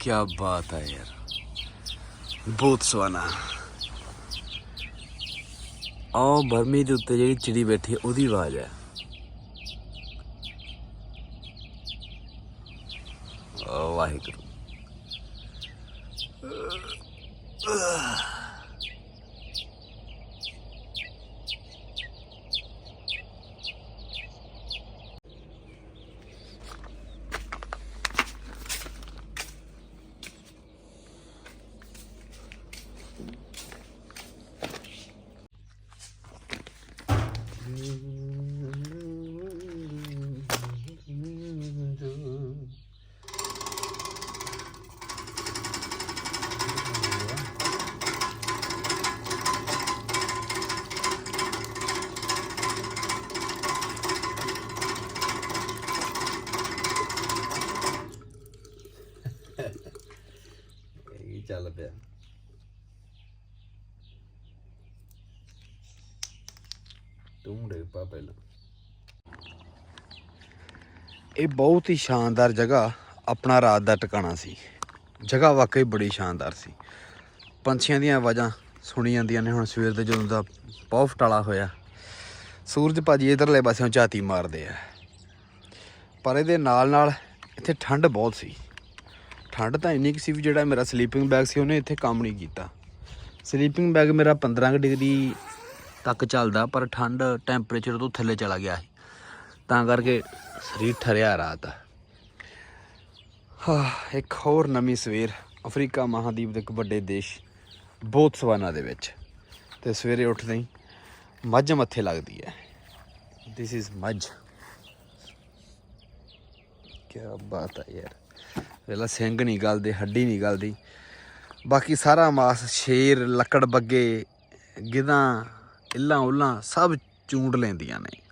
ਕੀ ਬਾਤ ਹੈ ਯਾਰ ਬਹੁਤ ਸੋਹਣਾ ਆਹ ਬਰਮੀ ਦੇ ਉੱਤੇ ਜਿਹੜੀ ਚਿੜੀ ਬੈਠੀ ਹੈ ਉਹਦੀ ਆਵਾਜ਼ ਹੈ ਓ ਵਾਹਿਗੁਰੂ ਇਹ ਚੱਲ ਪਿਆ ਤੂੰ ਦੇ ਪਾ ਪਹਿਲਾਂ ਇਹ ਬਹੁਤ ਹੀ ਸ਼ਾਨਦਾਰ ਜਗ੍ਹਾ ਆਪਣਾ ਰਾਤ ਦਾ ਟਿਕਾਣਾ ਸੀ। ਜਗ੍ਹਾ ਵਾਕਈ ਬੜੀ ਸ਼ਾਨਦਾਰ ਸੀ। ਪੰਛੀਆਂ ਦੀਆਂ ਆਵਾਜ਼ਾਂ ਸੁਣੀ ਜਾਂਦੀਆਂ ਨੇ। ਹੁਣ ਸਵੇਰ ਦੇ ਜਦੋਂ ਦਾ ਬਹੁਤ ਟਾਲਾ ਹੋਇਆ, ਸੂਰਜ ਭਾਜੀ ਇਧਰਲੇ ਪਾਸਿਓਂ ਝਾਤੀ ਮਾਰਦੇ ਆ। ਪਰ ਇਹਦੇ ਨਾਲ ਨਾਲ ਇੱਥੇ ਠੰਡ ਬਹੁਤ ਸੀ। ਠੰਡ ਤਾਂ ਇੰਨੀ ਕੁ ਸੀ ਵੀ ਜਿਹੜਾ ਮੇਰਾ ਸਲੀਪਿੰਗ ਬੈਗ ਸੀ, ਉਹਨੇ ਇੱਥੇ ਕੰਮ ਨਹੀਂ ਕੀਤਾ। ਸਲੀਪਿੰਗ ਬੈਗ ਮੇਰਾ 15 ਕੁ ਡਿਗਰੀ ਤੱਕ ਚੱਲਦਾ, ਪਰ ਠੰਡ ਟੈਂਪਰੇਚਰ ਤੋਂ ਥੱਲੇ ਚਲਾ ਗਿਆ ਸੀ। ਤਾਂ ਕਰਕੇ ਸਰੀਰ ਠਰਿਆ ਰਾਤ। ਹਾਂ, ਇੱਕ ਹੋਰ ਨਵੀਂ ਸਵੇਰ, ਅਫਰੀਕਾ ਮਹਾਦੀਪ ਦੇ ਇੱਕ ਵੱਡੇ ਦੇਸ਼, ਬੋਤਸਵਾਨਾ ਦੇ ਵਿੱਚ। ਤੇ ਸਵੇਰੇ ਉੱਠਦੇ ਹੀ ਮੱਝ ਮੱਥੇ ਲੱਗਦੀ ਹੈ। ਥਿਸ ਇਜ਼ ਮੱਝ। ਕੀ ਬਾਤ ਹੈ ਯਾਰ। ਵੇਲਾ ਸਿੰਘ ਨਹੀਂ ਗਲਦੇ, ਹੱਡੀ ਨਹੀਂ ਗਲਦੀ। ਬਾਕੀ ਸਾਰਾ ਮਾਸ, ਸ਼ੇਰ, ਲੱਕੜ ਬੱਗੇ ਗਿਧਾਂ ਇੱਲਾਂ ਉੱਲਾਂ ਸਭ ਚੂੰਡ ਲੈਂਦੀਆਂ ਨੇ।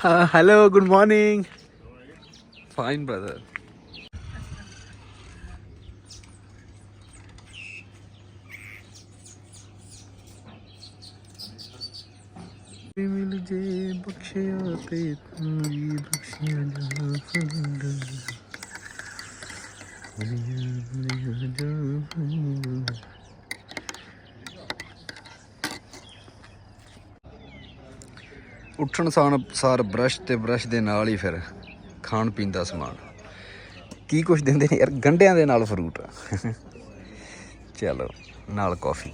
Uh, hello, good morning. Fine, brother. ਮਿਲ ਜੇ ਬਖਸ਼ਿਆ ਤੇ ਤੂੰ ਵੀ ਬਖਸ਼ਿਆ ਜਾ ਫੰਡਾ ਮਨੀਆ ਜਾ ਫੰਡਾ ਉੱਠਣ ਸਾਰ ਸਾਰ ਬ੍ਰਸ਼ ਤੇ ਬ੍ਰਸ਼ ਦੇ ਨਾਲ ਹੀ ਫਿਰ ਖਾਣ ਪੀਣ ਦਾ ਸਮਾਨ ਕੀ ਕੁਝ ਦਿੰਦੇ ਨੇ ਯਾਰ ਗੰਡਿਆਂ ਦੇ ਨਾਲ ਫਰੂਟ ਚਲੋ ਨਾਲ ਕਾਫੀ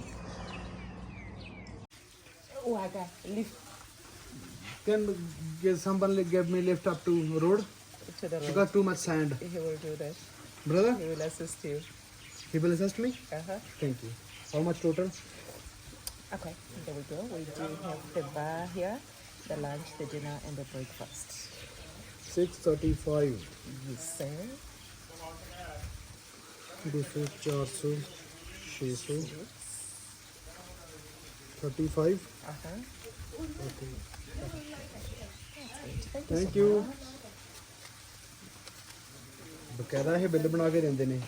Waga, lift Can get someone like get me lift up to road? to the You road. got too much sand. He will do that. Brother, He will assist you. he will assist me? Uh-huh. Thank you. How much total? Okay, there we go. We do have the bar here, the lunch, the dinner, and the breakfast. 635. Yes, sir. This is 400. 600. 35. Uh-huh. Okay. Thank you. Thank you. ਬਕਾਇਦਾ ਇਹ bill ਬਣਾ ਕੇ ਦਿੰਦੇ ਨੇ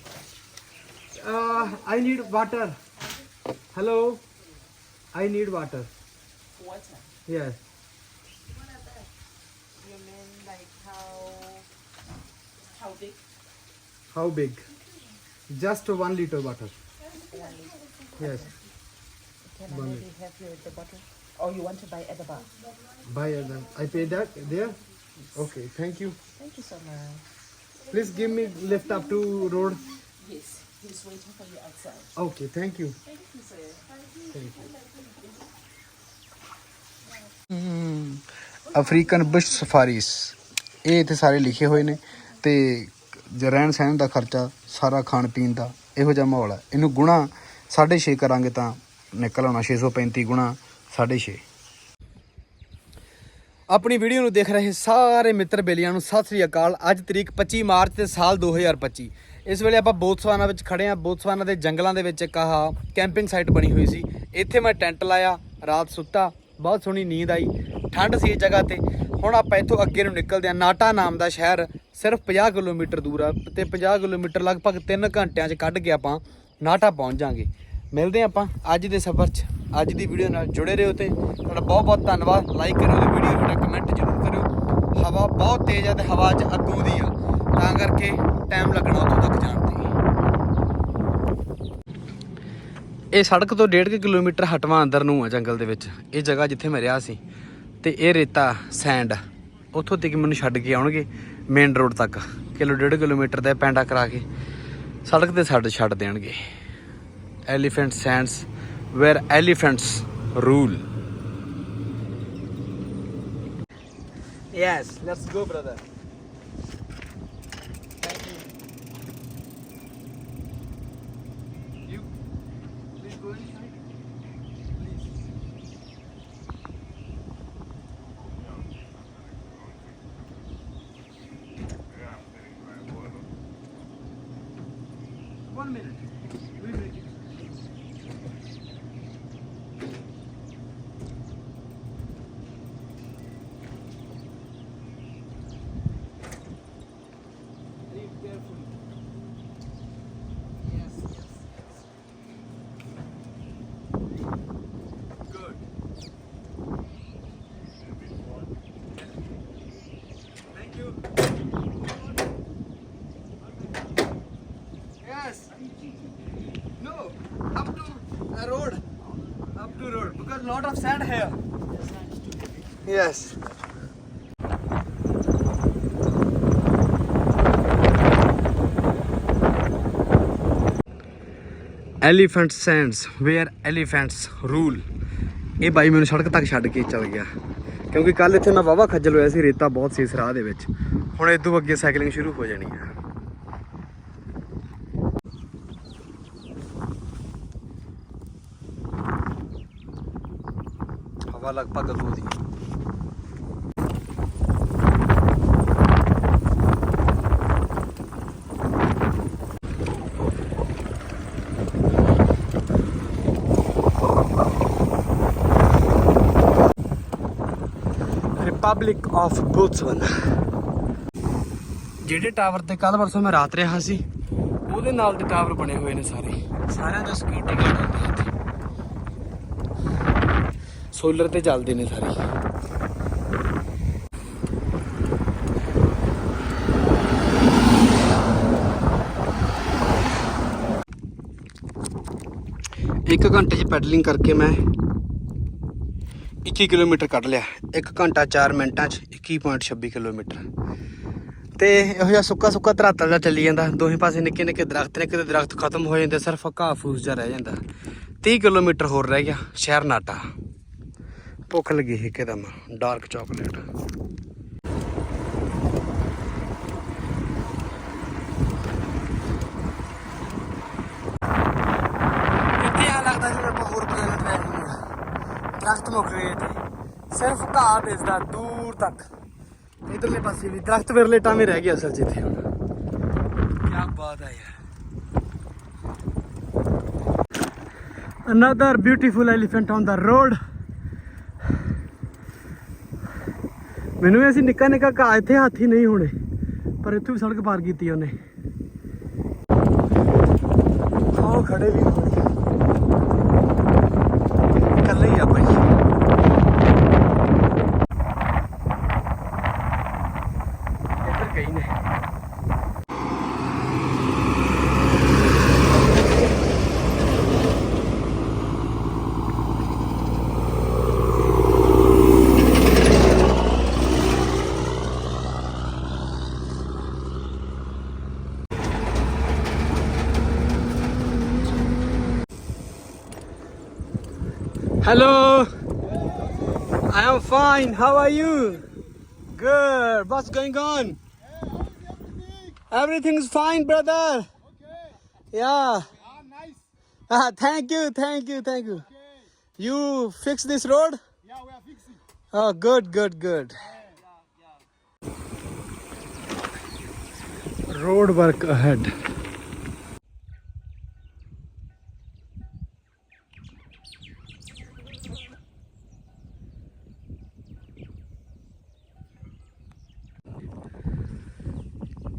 I need water hello I need water Water. Yes how big? How big just 1 litre water One liter. Yes Can I maybe help you with the bottle? Or you want to buy at the bar? Buy them. I pay that there. Okay, thank you. Thank you so much. Please give me lift up to road. Yes, he's waiting for you outside. Okay, thank you. Thank you, sir. Thank you. African bush safaris ਇਹ ਇੱਥੇ ਸਾਰੇ ਲਿਖੇ ਹੋਏ ਨੇ ਤੇ ਜ ਰਹਿਣ ਸਹਿਣ ਦਾ ਖਰਚਾ, ਸਾਰਾ ਖਾਣ ਪੀਣ ਦਾ, ਇਹੋ ਜਿਹਾ ਮਾਹੌਲ ਹੈ ਇਹਨੂੰ ਗੁਣਾ 6.5 ਕਰਾਂਗੇ ਤਾਂ ਨਿਕਲ ਆਉਣਾ 635 ਗੁਣਾ 6.5 ਆਪਣੀ ਵੀਡੀਓ ਨੂੰ ਦੇਖ ਰਹੇ ਸਾਰੇ ਮਿੱਤਰ ਬੇਲੀਆਂ ਨੂੰ ਸਤਿ ਸ੍ਰੀ ਅਕਾਲ। ਅੱਜ ਤਰੀਕ 25 ਮਾਰਚ ਤੇ ਸਾਲ 2025 ਇਸ ਵੇਲੇ ਆਪਾਂ ਬੋਤਸਵਾਨਾ ਵਿੱਚ ਖੜੇ ਆ। ਬੋਤਸਵਾਨਾ ਦੇ ਜੰਗਲਾਂ ਦੇ ਵਿੱਚ ਇੱਕ ਆਹ ਕੈਂਪਿੰਗ ਸਾਈਟ ਬਣੀ ਹੋਈ ਸੀ। ਇੱਥੇ ਮੈਂ ਟੈਂਟ ਲਾਇਆ, ਰਾਤ ਸੁੱਤਾ, ਬਹੁਤ ਸੋਹਣੀ ਨੀਂਦ ਆਈ। ਠੰਡ ਸੀ ਇਸ ਜਗ੍ਹਾ ਤੇ। ਹੁਣ ਆਪਾਂ ਇੱਥੋਂ ਅੱਗੇ ਨੂੰ ਨਿਕਲਦੇ ਆ ਨਾਟਾ ਨਾਮ ਦਾ ਸ਼ਹਿਰ ਸਿਰਫ 50 ਕਿਲੋਮੀਟਰ ਦੂਰ ਆ ਤੇ 50 ਕਿਲੋਮੀਟਰ ਲਗਭਗ 3 ਘੰਟਿਆਂ 'ਚ ਕੱਢ ਕੇ ਆਪਾਂ ਨਾਟਾ ਪਹੁੰਚ ਜਾਾਂਗੇ। ਮਿਲਦੇ ਆਪਾਂ ਅੱਜ ਦੇ ਸਫ਼ਰ 'ਚ। ਅੱਜ ਦੀ ਵੀਡੀਓ ਨਾਲ ਜੁੜੇ ਰਹੋ ਤੇ ਤੁਹਾਡਾ ਬਹੁਤ ਬਹੁਤ ਧੰਨਵਾਦ। ਲਾਈਕ ਕਰਿਓ ਤੇ ਵੀਡੀਓ ਤੁਹਾਡਾ ਕਮੈਂਟ ਜ਼ਰੂਰ ਕਰਿਓ। ਹਵਾ ਬਹੁਤ ਤੇਜ਼ ਆ ਤੇ ਹਵਾ 'ਚ ਅੱਗੋਂ ਦੀ ਆ। ਤਾਂ ਕਰਕੇ ਟਾਈਮ ਲੱਗਣਾ ਉੱਥੋਂ ਤੱਕ ਜਾਣ ਤੇ। ਇਹ ਸੜਕ ਤੋਂ 1.5 ਕਿਲੋਮੀਟਰ ਹਟਵਾ ਅੰਦਰ ਨੂੰ ਆ ਜੰਗਲ ਦੇ ਵਿੱਚ। ਇਹ ਜਗ੍ਹਾ ਜਿੱਥੇ ਮੈਂ ਰਿਹਾ ਸੀ। ਤੇ ਇਹ ਰੇਤਾ ਸੈਂਡ ਉੱਥੋਂ ਤੱਕ ਮੈਨੂੰ ਛੱਡ ਕੇ ਆਉਣਗੇ ਮੇਨ ਰੋਡ ਤੱਕ ਕਿਲੋ ਡੇਢ ਕਿਲੋਮੀਟਰ ਦਾ ਪੈਂਡਾ ਕਰਾ ਕੇ ਸੜਕ ਤੇ ਛੱਡ ਛੱਡ ਦੇਣਗੇ elephant sands where elephants rule Yes, let's go, brother. You please go inside. Please. One minute. We make it. Leave carefully. Yes, yes, yes. Good. Thank you. Yes. No, up to a road. Up to road because lot of sand here. Yes. Elephant sands where elephants rule ਇਹ ਬਾਈ ਮੈਨੂੰ ਸੜਕ ਤੱਕ ਛੱਡ ਕੇ ਚਲ ਗਿਆ ਕਿਉਂਕਿ ਕੱਲ ਇੱਥੇ ਮੈਂ ਵਾਵਾ ਖੱਜਲ ਹੋਇਆ ਸੀ ਰੇਤਾ ਬਹੁਤ ਸੀ ਇਸ ਰਾਹ ਦੇ ਵਿੱਚ ਹੁਣ ਇਦੋਂ ਅੱਗੇ ਸਾਈਕਲਿੰਗ ਸ਼ੁਰੂ ਹੋ ਜਾਣੀ ਹੈ ਹਵਾ ਲਗਭਗ ਅੱਗੋਂ ਦੀ ਰਿਪਬਲਿਕ ਆਫ ਬੋਤਸਵਾਨਾ ਜਿਹੜੇ ਟਾਵਰ ਤੇ ਕੱਲ ਪਰਸੋਂ ਮੈਂ ਰਾਤ ਰਿਹਾ ਸੀ, ਉਹਦੇ ਨਾਲ ਦੇ ਟਾਵਰ ਬਣੇ ਹੋਏ ਨੇ ਸਾਰੇ। ਸਾਰਿਆਂ ਦਾ ਸਿਕਿਉਰਿਟੀ ਗਾਰਡ ਹੁੰਦੇ। ਸੋਲਰ ਤੇ ਚੱਲਦੇ ਨੇ ਸਾਰੇ। ਇੱਕ ਘੰਟੇ 'ਚ ਪੈਡਲਿੰਗ ਕਰਕੇ ਮੈਂ 21 ਕਿਲੋਮੀਟਰ ਕੱਢ ਲਿਆ। 1 ਘੰਟਾ 4 ਮਿੰਟਾਂ 'ਚ 21.26 ਕਿਲੋਮੀਟਰ। ਤੇ ਇਹੋ ਜਿਹਾ ਸੁੱਕਾ ਸੁੱਕਾ ਧਰਾਤਲ ਦਾ ਚੱਲੀ ਜਾਂਦਾ। ਦੋਹੇ ਪਾਸੇ ਨਿੱਕੇ ਨਿੱਕੇ ਦਰਖਤ ਨੇ, ਕਿਤੇ ਦਰਖਤ ਖਤਮ ਹੋ ਜਾਂਦੇ, ਸਿਰਫ ਘਾਹ ਫੂਸ ਜਿਹਾ ਰਹਿ ਜਾਂਦਾ। 30 ਕਿਲੋਮੀਟਰ ਹੋਰ ਰਹਿ ਗਿਆ, ਸ਼ਹਿਰ ਨਾਟਾ। ਭੁੱਖ ਲੱਗੀ ਇੱਕਦਮ ਡਾਰਕ ਚਾਕਲੇਟ ਦਰਖਤ ਮੁੱਕ ਗਏ ਇੱਥੇ। ਸਿਰਫ ਘਾਹ ਦਿਸਦਾ ਦੂਰ ਤੱਕ। ਇਧਰਲੇ ਪਾਸੇ ਵੀ ਦਰਖਤ ਵਿਰਲੇ ਟਾਵੇਂ ਰਹਿ ਗਏ ਅਸਲ ਇੱਥੇ ਹੁਣ। ਕੀ ਬਾਤ ਹੈ ਯਾਰ। Another beautiful elephant on the road ਮੈਨੂੰ ਵੀ ਅਸੀਂ ਨਿੱਕਾ ਨਿੱਕਾ ਘਾਹ ਇੱਥੇ ਹਾਥੀ ਨਹੀਂ ਹੋਣੇ, ਪਰ ਇੱਥੋਂ ਵੀ ਸੜਕ ਪਾਰ ਕੀਤੀ ਉਹਨੇ। ਆਹ ਖੜੇ ਵੀ ਹੋਣੇ। Hello. I am fine. How are you? Good. What's going on? Everything is fine, brother. Okay. Yeah. Ah, nice. Ah, thank you, thank you, thank you. Okay. You fix this road? Yeah, we are fixing. Oh, good, good, good. Road work ahead.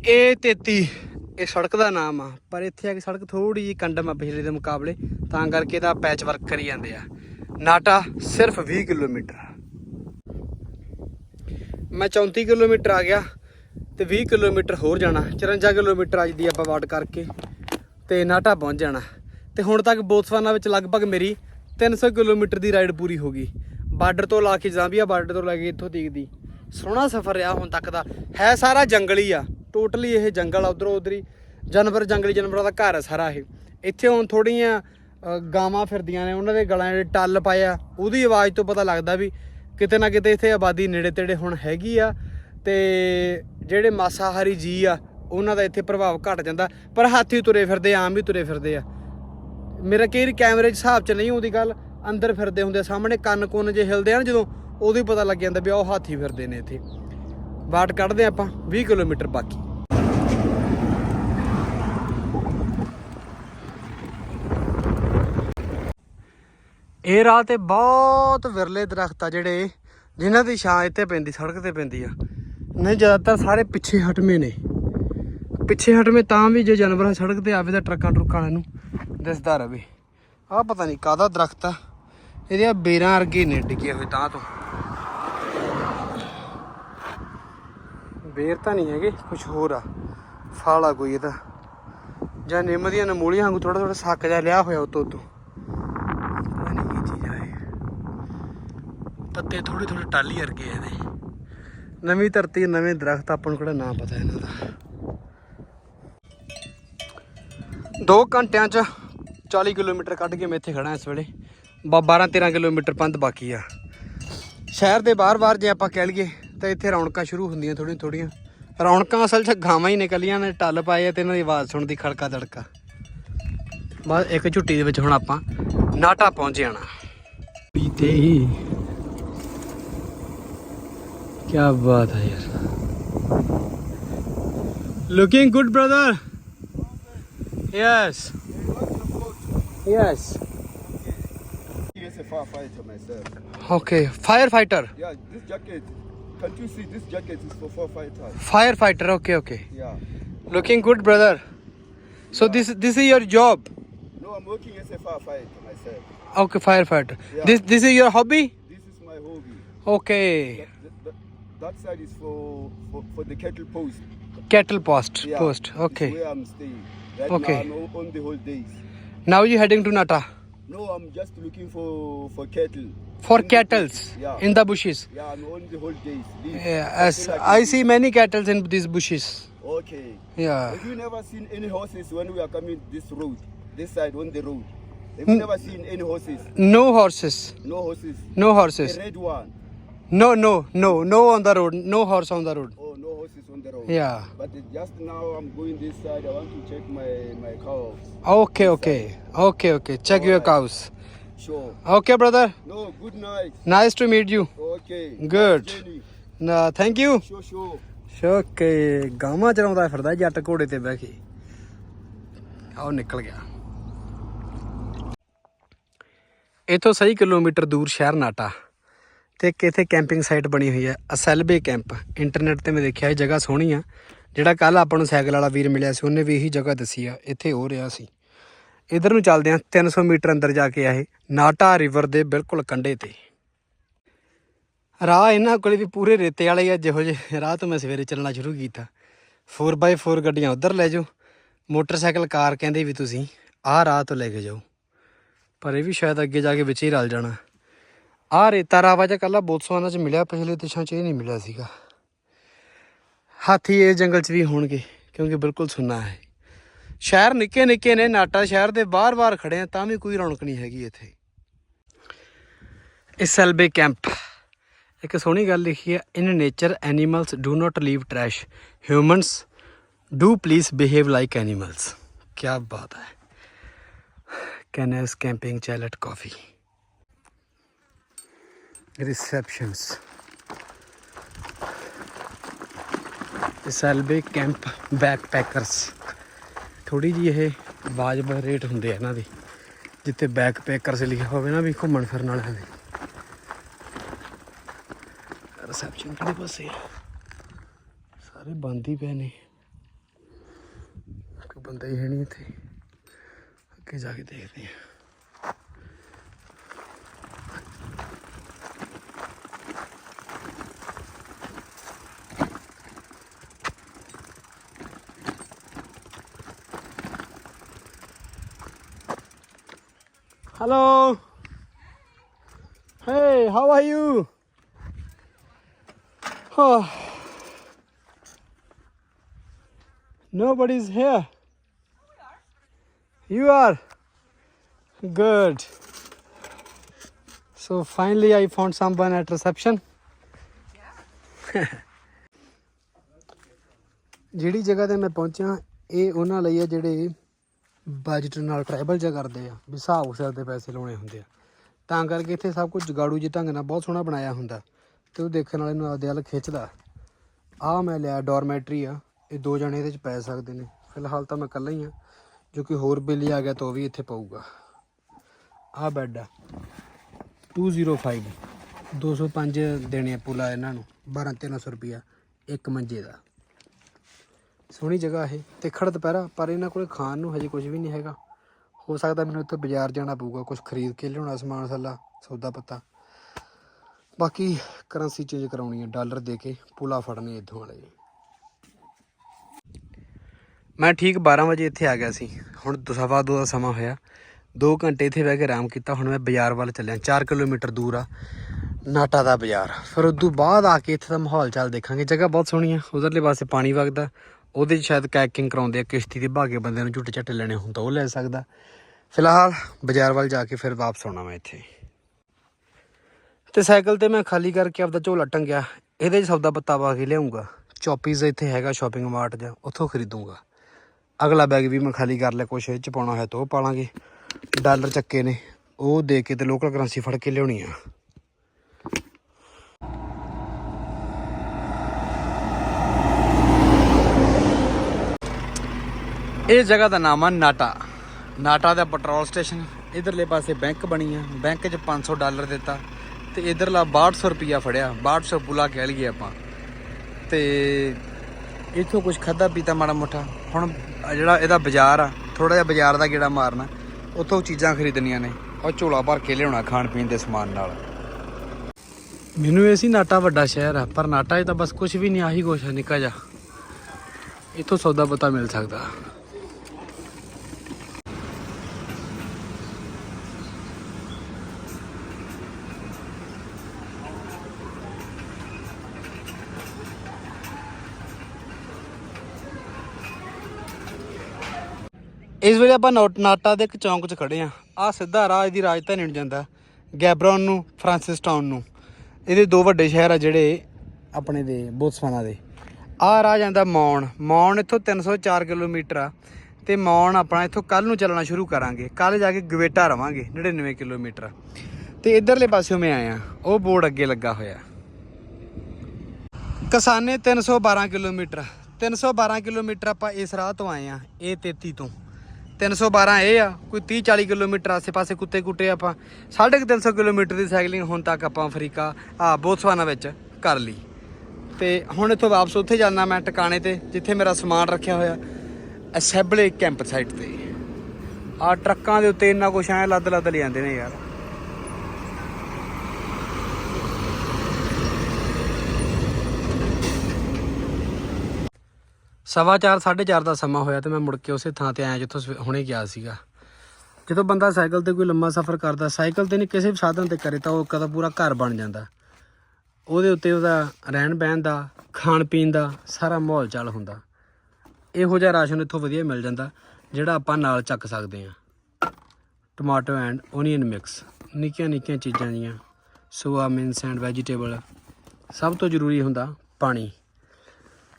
A33 ਇਹ ਸੜਕ ਦਾ ਨਾਮ ਆ, ਪਰ ਇੱਥੇ ਆ ਕੇ ਸੜਕ ਥੋੜੀ ਜਿਹੀ ਕੰਡਮ ਆ ਪਿਛਲੇ ਦੇ ਮੁਕਾਬਲੇ, ਤਾਂ ਕਰਕੇ ਤਾਂ ਪੈਚ ਵਰਕ ਕਰੀ ਜਾਂਦੇ ਆ। ਨਾਟਾ ਸਿਰਫ 20 ਕਿਲੋਮੀਟਰ। ਮੈਂ 34 ਕਿਲੋਮੀਟਰ ਆ ਗਿਆ ਤੇ 20 ਕਿਲੋਮੀਟਰ ਹੋਰ ਜਾਣਾ 54 ਕਿਲੋਮੀਟਰ ਅੱਜ ਦੀ ਆਪਾਂ ਵਾਟ ਕਰਕੇ ਤੇ ਨਾਟਾ ਪਹੁੰਚ ਜਾਣਾ। ਤੇ ਹੁਣ ਤੱਕ ਬੋਤਸਵਾਨਾ ਵਿੱਚ ਲਗਭਗ ਮੇਰੀ 300 ਕਿਲੋਮੀਟਰ ਦੀ ਰਾਈਡ ਪੂਰੀ ਹੋ ਗਈ। ਬਾਰਡਰ ਤੋਂ ਲਾ ਕੇ ਜਾਂਬੀਆ ਬਾਰਡਰ ਤੋਂ ਲੈ ਕੇ ਇੱਥੋਂ ਤੀਕ ਦੀ। ਸੋਹਣਾ ਸਫ਼ਰ ਰਿਹਾ ਹੁਣ ਤੱਕ ਦਾ। ਹੈ ਸਾਰਾ ਜੰਗਲੀ ਆ। ਟੋਟਲੀ ਇਹ ਜੰਗਲ ਆ ਉਧਰੋਂ ਉਧਰੀ, ਜਾਨਵਰ ਜੰਗਲੀ ਜਾਨਵਰਾਂ ਦਾ ਘਰ ਆ ਸਾਰਾ ਇਹ। ਇੱਥੇ ਹੁਣ ਥੋੜੀਆਂ ਗਾਵਾਂ ਫਿਰਦੀਆਂ ਨੇ, ਉਹਨਾਂ ਦੇ ਗਲਾਂ ਦੇ ਟੱਲ ਪਾਇਆ ਉਹਦੀ ਆਵਾਜ਼ ਤੋਂ ਪਤਾ ਲੱਗਦਾ ਵੀ ਕਿਤੇ ਨਾ ਕਿਤੇ ਇੱਥੇ ਆਬਾਦੀ ਨੇੜੇ ਤੇੜੇ ਹੁਣ ਹੈਗੀ ਆ ਤੇ ਜਿਹੜੇ ਮਾਸਾਹਾਰੀ ਜੀ ਆ, ਉਹਨਾਂ ਦਾ ਇੱਥੇ ਪ੍ਰਭਾਵ ਘਟ ਜਾਂਦਾ। ਪਰ ਹਾਥੀ ਤੁਰੇ ਫਿਰਦੇ, ਆਮ ਵੀ ਤੁਰੇ ਫਿਰਦੇ ਆ। ਮੇਰਾ ਕਈ ਵਾਰੀ ਕੈਮਰੇ 'ਚ ਹਿਸਾਬ 'ਚ ਨਹੀਂ ਆਉਂਦੀ ਗੱਲ, ਅੰਦਰ ਫਿਰਦੇ ਹੁੰਦੇ ਸਾਹਮਣੇ ਕੰਨ ਕੁੰਨ ਜੇ ਹਿਲਦੇ ਆ ਨਾ ਜਦੋਂ, ਉਦੋਂ ਹੀ ਪਤਾ ਲੱਗ ਜਾਂਦਾ ਵੀ ਆਹ ਉਹ ਹਾਥੀ ਫਿਰਦੇ ਨੇ ਇੱਥੇ। ਬਾਟ ਕੱਢਦੇ ਆਪਾਂ 20 ਕਿਲੋਮੀਟਰ ਬਾਕੀ। ਇਹ ਰਾਹ ਤੇ ਬਹੁਤ ਵਿਰਲੇ ਦਰਖਤ ਆ ਜਿਹੜੇ, ਜਿਨ੍ਹਾਂ ਦੀ ਛਾਂ ਇੱਥੇ ਪੈਂਦੀ, ਸੜਕ ਤੇ ਪੈਂਦੀ ਆ। ਨਹੀਂ, ਜ਼ਿਆਦਾਤਰ ਸਾਰੇ ਪਿੱਛੇ ਹਟਵੇਂ ਨੇ। ਪਿੱਛੇ ਹਟਵੇਂ ਤਾਂ ਵੀ ਜੇ ਜਾਨਵਰ ਸੜਕ ਤੇ ਆਵੇ ਤਾਂ ਟਰੱਕਾਂ ਟਰੁੱਕਾਂ ਵਾਲਿਆਂ ਨੂੰ ਦਿਸਦਾ ਰਵੇ। ਆਹ ਪਤਾ ਨਹੀਂ ਕਾਹਦਾ ਦਰਖਤ ਆ। ਇਹਦੀਆਂ ਬੇਰਾਂ ਵਰਗੇ ਨੇ ਡਿੱਗੇ ਹੋਏ ਤਾਂ ਤੋਂ। ਬੇਰ ਤਾਂ ਨਹੀਂ ਹੈਗੇ ਕੁਝ ਹੋਰ ਆ। ਫਲ ਆ ਕੋਈ ਇਹਦਾ। ਜਾਂ ਨਿੰਮ ਦੀਆਂ ਨਮੂਲੀਆਂ ਵਾਂਗੂ ਥੋੜਾ ਥੋੜਾ ਸੱਕ ਜਿਹਾ ਲਿਆ ਹੋਇਆ ਉਤੋਂ ਉਤੋਂ। ਪਤਾ ਨਹੀਂ ਕੀ ਚੀਜ਼ ਆ ਇਹ। ਪੱਤੇ ਥੋੜੇ ਥੋੜੇ ਟਾਲੀ ਵਰਗੇ ਆ ਇਹਦੇ। ਨਵੀਂ ਧਰਤੀ, ਨਵੇਂ ਦਰਖਤ, ਆਪਾਂ ਨੂੰ ਕਿਹੜਾ ਨਾਂ ਪਤਾ ਇਹਨਾਂ ਦਾ। 2 ਘੰਟਿਆਂ ਚ 40 ਕਿਲੋਮੀਟਰ ਕੱਢ ਕੇ ਮੈਂ ਇੱਥੇ ਖੜਾ ਇਸ ਵੇਲੇ। 12 13 ਕਿਲੋਮੀਟਰ ਪੰਧ ਬਾਕੀ ਆ। ਸ਼ਹਿਰ ਦੇ ਬਾਹਰ-ਬਾਹਰ ਜੇ ਆਪਾਂ ਕਹਿ ਲਈਏ ਤਾਂ ਇੱਥੇ ਰੌਣਕਾਂ ਸ਼ੁਰੂ ਹੁੰਦੀਆਂ ਥੋੜੀਆਂ ਥੋੜੀਆਂ ਰੌਣਕਾਂ ਅਸਲ 'ਚ ਗਾਵਾਂ ਹੀ ਨਿਕਲੀਆਂ ਨੇ ਟੱਲ ਪਾਏ ਤੇ ਇਹਨਾਂ ਦੀ ਆਵਾਜ਼ ਸੁਣਦੀ ਖੜਕਾ ਦੜਕਾ ਬਸ ਇੱਕ ਝੁੱਟੀ ਦੇ ਵਿੱਚ ਹੁਣ ਆਪਾਂ ਨਾਟਾ ਪਹੁੰਚ ਜਾਣਾ ਪੀਤੇ ਕੀ ਬਾਤ ਹੈ ਯਾਰ। Looking good brother yes yes a firefighter myself. Okay firefighter Yeah, this jacket. Can't you see this jacket is for firefighter. Firefighter, okay, okay. Yeah. Looking good, brother. So yeah. this this is your job. No, I'm working as a firefighter myself. Okay, firefighter. Yeah. This this is your hobby. This is my hobby. Okay. That, that, that side is for, for for the cattle post. Cattle post. Yeah. Post. Okay. Where I'm staying. Right okay. Now I'm on the whole days. Now you're heading to Nata. No, I'm just looking for for cattle. for In cattles. Yeah. in the bushes Yeah, I'm on the holidays. Leave. yeah, as Until i see many cattles in these bushes Okay. yeah Have you never seen any horses when we are coming this road, this side on the road? Have you Hmm. never seen any horses? no horses No horses. no The horses red one. no no no no on the road no horse on the road Oh, no horses on the road. yeah But just now I'm going this side. I want to check my my cows. okay okay okay okay check your cows Sure. okay brother No, good night. nice to meet you Okay. Good. Nah, thank you Sure, sure. ਸ਼ੋਕੇ ਗਾਵਾਂ ਚਰਾਉਂਦਾ ਫਿਰਦਾ ਜੱਟ ਘੋੜੇ ਤੇ ਬਹਿ ਕੇ ਆਓ ਨਿਕਲ ਗਿਆ ਇਥੋਂ ਸਹੀ ਕਿਲੋਮੀਟਰ ਦੂਰ ਸ਼ਹਿਰ ਨਾਟਾ ਤੇ ਇੱਥੇ ਕੈਂਪਿੰਗ ਸਾਈਟ ਬਣੀ ਹੋਈ ਹੈ, ਅਸੈਲਬੇ ਕੈਂਪ। ਇੰਟਰਨੈਟ ਤੇ ਮੈਂ ਦੇਖਿਆ, ਇਹ ਜਗ੍ਹਾ ਸੋਹਣੀ ਆ। ਜਿਹੜਾ ਕੱਲ ਆਪਾਂ ਨੂੰ ਸਾਈਕਲ ਵਾਲਾ ਵੀਰ ਮਿਲਿਆ ਸੀ, ਉਹਨੇ ਵੀ ਇਹੀ ਜਗ੍ਹਾ ਦੱਸੀ ਆ, ਇੱਥੇ ਹੋ ਰਿਹਾ ਸੀ। ਇਧਰ ਨੂੰ ਚੱਲਦੇ ਆ 300 ਮੀਟਰ ਅੰਦਰ ਜਾ ਕੇ ਆਏ ਨਾਟਾ ਰਿਵਰ ਦੇ ਬਿਲਕੁਲ ਕੰਢੇ ਤੇ। ਰਾਹ ਇਹਨਾਂ ਕੋਲੇ ਵੀ ਪੂਰੇ ਰੇਤੇ ਵਾਲੇ ਆ, ਜਿਹੋ ਜਿਹੇ, ਰਾਹ ਤੋਂ ਮੈਂ ਸਵੇਰੇ ਚੱਲਣਾ ਸ਼ੁਰੂ ਕੀਤਾ। 4x4 ਗੱਡੀਆਂ ਉਧਰ ਲੈ ਜਾਓ, ਮੋਟਰਸਾਈਕਲ, ਕਾਰ ਕਹਿੰਦੇ ਵੀ ਤੁਸੀਂ, ਆਹ ਰਾਹ ਤੋਂ ਲੈ ਕੇ ਜਾਓ। ਪਰ ਇਹ ਵੀ ਸ਼ਾਇਦ ਅੱਗੇ ਜਾ ਕੇ ਵਿੱਚ ਹੀ ਰਲ ਜਾਣਾ। ਆਹ ਰੇਤਾ ਰਾਵਾ ਜਿਹਾ ਕੱਲਾ ਬੋਤਸਵਾਨਾ ਚ ਮਿਲਿਆ, ਪਿਛਲੇ ਦੇਸ਼ਾਂ ਚ ਇਹ ਨਹੀਂ ਮਿਲਿਆ ਸੀਗਾ। ਹਾਥੀ ਇਸ ਜੰਗਲ ਚ ਵੀ ਹੋਣਗੇ, ਕਿਉਂਕਿ ਬਿਲਕੁਲ ਸੁੰਨਾ ਹੈ। ਸ਼ਹਿਰ ਨਿੱਕੇ ਨਿੱਕੇ ਨੇ, ਨਾਟਾ ਸ਼ਹਿਰ ਦੇ ਬਾਹਰ-ਬਾਹਰ ਖੜੇ ਆ, ਤਾਂ ਵੀ ਕੋਈ ਰੌਣਕ ਨਹੀਂ ਹੈਗੀ ਇੱਥੇ। ਇਸ ਸੈਲਬੇ ਕੈਂਪ, ਇੱਕ ਸੋਹਣੀ ਗੱਲ ਲਿਖੀ ਹੈ in nature animals do not leave trash humans do please behave like animals ਕੀ ਬਾਤ ਹੈ। ਕੈਨਸ ਕੈਂਪਿੰਗ ਚੈਲਟ ਕਾਫੀ ਰਿਸੈਪਸ਼ਨਸ ਸੈਲਬੇ ਕੈਂਪ ਬੈਕਪੈਕਰਸ ਥੋੜੀ ਜੀ ਇਹ ਵਾਜਬ ਰੇਟ ਹੁੰਦੇ ਆ ਇਹਨਾਂ ਦੇ, ਜਿੱਥੇ ਬੈਕਪੈਕਰਸ ਲਿਖਿਆ ਹੋਵੇ ਨਾ ਵੀ ਘੁੰਮਣ ਫਿਰਨ ਵਾਲਿਆਂ ਦੇ। ਰਿਸੈਪਸ਼ਨ ਕਿਹੜੇ ਪਾਸੇ ਆ? ਸਾਰੇ ਬੰਦ ਹੀ ਪਏ ਨੇ। ਕੋਈ ਬੰਦਾ ਹੀ ਹੈ ਨਹੀਂ ਇੱਥੇ। ਅੱਗੇ ਜਾ ਕੇ ਦੇਖਦੇ ਆ Hello. Hey, how are you? Oh. Nobody's here. You are. Good. So finally I found someone at reception. ਜਿਹੜੀ ਜਗ੍ਹਾ ਤੇ ਮੈਂ ਪਹੁੰਚਿਆ ਇਹ ਉਹਨਾਂ ਲਈ ਹੈ ਜਿਹੜੇ ਬਜਟ ਨਾਲ ਟਰੈਵਲ ਜਿਹਾ ਕਰਦੇ ਆ, ਵੀ ਹਿਸਾਬ ਸਿਰ ਦੇ ਪੈਸੇ ਲਾਉਣੇ ਹੁੰਦੇ ਆ। ਤਾਂ ਕਰਕੇ ਇੱਥੇ ਸਭ ਕੁਝ ਜਗਾੜੂ ਜਿਹੇ ਢੰਗ ਨਾਲ ਬਹੁਤ ਸੋਹਣਾ ਬਣਾਇਆ ਹੁੰਦਾ। ਤੇ ਉਹ ਦੇਖਣ ਵਾਲੇ ਨੂੰ ਆਪਦੇ ਵੱਲ ਖਿੱਚਦਾ। ਆ ਮੈਂ ਲਿਆ ਡੋਰਮੈਟਰੀ ਆ। ਇਹ ਦੋ ਜਣੇ ਇਹਦੇ ਚ ਪੈ ਸਕਦੇ ਨੇ। ਫਿਲਹਾਲ ਤਾਂ ਮੈਂ ਇਕੱਲਾ ਹੀ ਆ, ਜੋ ਕਿ ਹੋਰ ਬਿੱਲ ਆ ਗਿਆ ਤਾਂ ਉਹ ਵੀ ਇੱਥੇ ਪਊਗਾ। ਆ। ਬੈੱਡ ਆ 205 205 ਦੇਣੇ ਆ ਪੁਲਾ ਇਹਨਾਂ ਨੂੰ। 12 1300 ਰੁਪਿਆ ਇੱਕ ਮੰਜੇ ਦਾ। ਸੋਹਣੀ ਜਗ੍ਹਾ ਇਹ ਤੇ ਖੜ ਦੁਪਹਿਰਾ, ਪਰ ਇਹਨਾਂ ਕੋਲੇ ਖਾਣ ਨੂੰ ਹਜੇ ਕੁਝ ਵੀ ਨਹੀਂ ਹੈਗਾ। ਹੋ ਸਕਦਾ ਮੈਨੂੰ ਇੱਥੇ ਬਾਜ਼ਾਰ ਜਾਣਾ ਪਊਗਾ ਕੁਝ ਖਰੀਦ ਕੇ ਲਿਆਉਣਾ, ਸਮਾਨ ਸੱਲਾ, ਸੌਦਾ ਪੱਤਾ। ਬਾਕੀ ਕਰੰਸੀ ਚੇਂਜ ਕਰਾਉਣੀ ਹੈ ਡਾਲਰ ਦੇ ਕੇ ਪੁਲਾ ਫੜਨੇ ਇੱਥੋਂ ਵਾਲੇ। ਮੈਂ ਠੀਕ 12 ਵਜੇ ਇੱਥੇ ਆ ਗਿਆ ਸੀ। ਹੁਣ ਸਵਾ ਦੋ ਦਾ ਸਮਾਂ ਹੋਇਆ। 2 ਘੰਟੇ ਇੱਥੇ ਬਹਿ ਕੇ ਆਰਾਮ ਕੀਤਾ। ਹੁਣ ਮੈਂ ਬਾਜ਼ਾਰ ਵੱਲ ਚੱਲਿਆ। 4 ਕਿਲੋਮੀਟਰ ਦੂਰ ਆ, ਨਾਟਾ ਦਾ ਬਾਜ਼ਾਰ। ਫਿਰ ਉਦੋਂ ਬਾਅਦ ਆ ਕੇ ਇੱਥੇ ਦਾ ਮਾਹੌਲ ਚਾਲ ਦੇਖਾਂਗੇ। ਜਗ੍ਹਾ ਬਹੁਤ ਸੋਹਣੀ ਆ। ਉਧਰਲੇ ਪਾਸੇ ਪਾਣੀ ਵਗਦਾ। ਉਹਦੇ 'ਚ ਸ਼ਾਇਦ ਕੈਕਿੰਗ ਕਰਾਉਂਦੇ ਆ, ਕਿਸ਼ਤੀ ਦੇ ਭਾਗੇ ਬੰਦੇ ਨੂੰ ਝੁੱਟੇ ਝੱਟੇ ਲੈਣੇ ਹੁਣ ਤਾਂ ਉਹ ਲੈ ਸਕਦਾ। ਫਿਲਹਾਲ ਬਾਜ਼ਾਰ ਵੱਲ ਜਾ ਕੇ ਫਿਰ ਵਾਪਸ ਆਉਣਾ ਮੈਂ ਇੱਥੇ। ਤੇ ਸਾਈਕਲ ਤੇ ਮੈਂ ਖਾਲੀ ਕਰਕੇ ਆਪਦਾ ਝੋਲਾ ਟੰਗਿਆ, ਇਹਦੇ 'ਚ ਸੌਦਾ ਪੱਤਾ ਪਾ ਕੇ ਲਿਆਉਂਗਾ। ਚੌਪੀਜ਼ ਇੱਥੇ ਹੈਗਾ ਸ਼ਾਪਿੰਗ ਮਾਰਟ ਜਾਂ ਉੱਥੋਂ ਖਰੀਦੂੰਗਾ। ਅਗਲਾ ਬੈਗ ਵੀ ਮੈਂ ਖਾਲੀ ਕਰ ਲਿਆ, ਕੁਛ ਇਹ 'ਚ ਪਾਉਣਾ ਹੈ ਤਾਂ ਉਹ ਪਾ ਲਾਂਗੇ। ਡਾਲਰ ਚੱਕੇ ਨੇ, ਉਹ ਦੇ ਕੇ ਤੇ ਲੋਕਲ ਕਰੰਸੀ ਫੜ ਕੇ ਲਿਆਉਣੀ ਆ। ਇਹ ਜਗ੍ਹਾ ਦਾ ਨਾਮ ਆ ਨਾਟਾ। ਨਾਟਾ ਦਾ ਪੈਟਰੋਲ ਸਟੇਸ਼ਨ। ਇਧਰਲੇ ਪਾਸੇ ਬੈਂਕ ਬਣੀ ਆ। ਬੈਂਕ 'ਚ 500 ਡਾਲਰ ਦਿੱਤਾ। ਤੇ ਇਧਰਲਾ 6200 ਰੁਪਿਆ ਫੜਿਆ। 6200 ਪੁਲਾ ਕਹਿ ਲਈਏ ਆਪਾਂ। ਤੇ ਇੱਥੋਂ ਕੁਝ ਖਾਦਾ ਪੀਤਾ ਮਾੜਾ ਮੋਟਾ। ਹੁਣ ਜਿਹੜਾ ਇਹਦਾ ਬਾਜ਼ਾਰ ਆ ਥੋੜਾ ਜਿਹਾ ਬਾਜ਼ਾਰ ਦਾ ਗੇੜਾ ਮਾਰਨਾ। ਉੱਥੋਂ ਚੀਜ਼ਾਂ ਖਰੀਦਣੀਆਂ ਨੇ। ਉਹ ਝੋਲਾ ਭਰ ਕੇ ਲਿਆਉਣਾ ਖਾਣ ਪੀਣ ਦੇ ਸਮਾਨ ਨਾਲ। ਮੈਨੂੰ ਇਹ ਸੀ ਨਾਟਾ ਵੱਡਾ ਸ਼ਹਿਰ ਆ, ਪਰ ਨਾਟਾ 'ਚ ਤਾਂ ਬਸ ਕੁਝ ਵੀ ਨਹੀਂ, ਆਹੀ ਕੁਛ ਆ, ਨਿੱਕਾ ਜਿਹਾ। ਇੱਥੋਂ ਸੌਦਾ ਪਤਾ ਮਿਲ ਸਕਦਾ। ਇਸ ਵੇਲੇ ਆਪਾਂ ਨੋਟ- ਨਾਟਾ ਦੇ ਇੱਕ ਚੌਂਕ 'ਚ ਖੜੇ ਆ। ਆ ਸਿੱਧਾ ਰਾਹ ਇਹਦੀ ਰਾਜਧਾਨੀ ਨੂੰ ਜਾਂਦਾ ਗੈਬਰੋਨ ਨੂੰ, ਫ੍ਰਾਂਸਿਸ ਟਾਊਨ ਨੂੰ। ਇਹਦੇ ਦੋ ਵੱਡੇ ਸ਼ਹਿਰ ਆ ਜਿਹੜੇ ਆਪਣੇ ਦੇ, ਬੋਤਸਵਾਨਾ ਦੇ। ਆ ਰਾਹ ਜਾਂਦਾ ਮੌਣ। ਮੌਣ ਇੱਥੋਂ 304 ਕਿਲੋਮੀਟਰ ਆ ਤੇ ਮੌਣ ਆਪਣਾ ਇੱਥੋਂ ਕੱਲ ਨੂੰ ਚੱਲਣਾ ਸ਼ੁਰੂ ਕਰਾਂਗੇ। ਕੱਲ ਜਾ ਕੇ ਗਵੇਟਾ ਰਵਾਂਗੇ 99 ਕਿਲੋਮੀਟਰ। ਤੇ ਇਧਰਲੇ ਪਾਸਿਓਂ ਮੈਂ ਆਇਆ। ਉਹ ਬੋਰਡ ਅੱਗੇ ਲੱਗਾ ਹੋਇਆ। ਕਸਾਨੇ 312 ਕਿਲੋਮੀਟਰ। 312 ਕਿਲੋਮੀਟਰ ਆਪਾਂ ਇਸ ਰਾਹ ਤੋਂ ਆਏ ਆ, ਇਹ 33 ਤੋਂ। 312 ਇਹ ਆ, ਕੋਈ 30 40 ਕਿਲੋਮੀਟਰ ਆਸੇ-ਪਾਸੇ ਕੁੱਤੇ ਕੁੱਟੇ ਆਪਾਂ 350 ਕਿਲੋਮੀਟਰ ਦੀ ਸਾਈਕਲਿੰਗ ਹੁਣ ਤੱਕ ਆਪਾਂ ਅਫਰੀਕਾ ਆ ਬੋਤਸਵਾਨਾ ਵਿੱਚ ਕਰ ਲਈ। ਤੇ ਹੁਣ ਇੱਥੋਂ ਵਾਪਸ ਉੱਥੇ ਜਾਣਾ ਮੈਂ ਟਿਕਾਣੇ ਤੇ, ਜਿੱਥੇ ਮੇਰਾ ਸਮਾਨ ਰੱਖਿਆ ਹੋਇਆ, ਅਸੈਂਬਲੇ ਕੈਂਪ ਸਾਈਟ ਤੇ। ਆ ਟਰੱਕਾਂ ਦੇ ਉੱਤੇ ਇੰਨਾ ਕੁਛ ਐ ਲੱਦ ਲੱਦ ਲੈ ਜਾਂਦੇ ਨੇ ਯਾਰ। ਸਵਾ ਚਾਰ 4:30 ਦਾ ਸਮਾਂ ਹੋਇਆ ਤੇ ਮੈਂ ਮੁੜ ਕੇ ਉਸੇ ਥਾਂ ਤੇ ਆਇਆ ਜਿੱਥੋਂ ਸਵੇ- ਹੁਣੇ ਗਿਆ ਸੀਗਾ। ਜਦੋਂ ਬੰਦਾ ਸਾਈਕਲ ਤੇ ਕੋਈ ਲੰਮਾ ਸਫ਼ਰ ਕਰਦਾ, ਸਾਈਕਲ ਤੇ ਨਹੀਂ ਕਿਸੇ ਵੀ ਸਾਧਨ ਤੇ ਕਰੇ ਤਾਂ ਉਹ ਕਦਾ ਪੂਰਾ ਘਰ ਬਣ ਜਾਂਦਾ। ਉਹਦੇ ਉੱਤੇ ਉਹਦਾ ਰਹਿਣ ਬਹਿਣ ਦਾ, ਖਾਣ ਪੀਣ ਦਾ ਸਾਰਾ ਮਾਹੌਲ ਚੱਲ ਹੁੰਦਾ। ਇਹੋ ਜਿਹਾ ਰਾਸ਼ਨ ਇੱਥੋਂ ਵਧੀਆ ਮਿਲ ਜਾਂਦਾ, ਜਿਹੜਾ ਆਪਾਂ ਨਾਲ ਚੱਕ ਸਕਦੇ ਹਾਂ। ਟਮਾਟੋ ਐਂਡ ਓਨੀਅਨ ਮਿਕਸ, ਨਿੱਕੀਆਂ ਨਿੱਕੀਆਂ ਚੀਜ਼ਾਂ ਜੀਆਂ, ਸੋਆ ਮਿੰਸ ਐਂਡ ਵੈਜੀਟੇਬਲ, ਸਭ ਤੋਂ ਜ਼ਰੂਰੀ ਹੁੰਦਾ ਪਾਣੀ।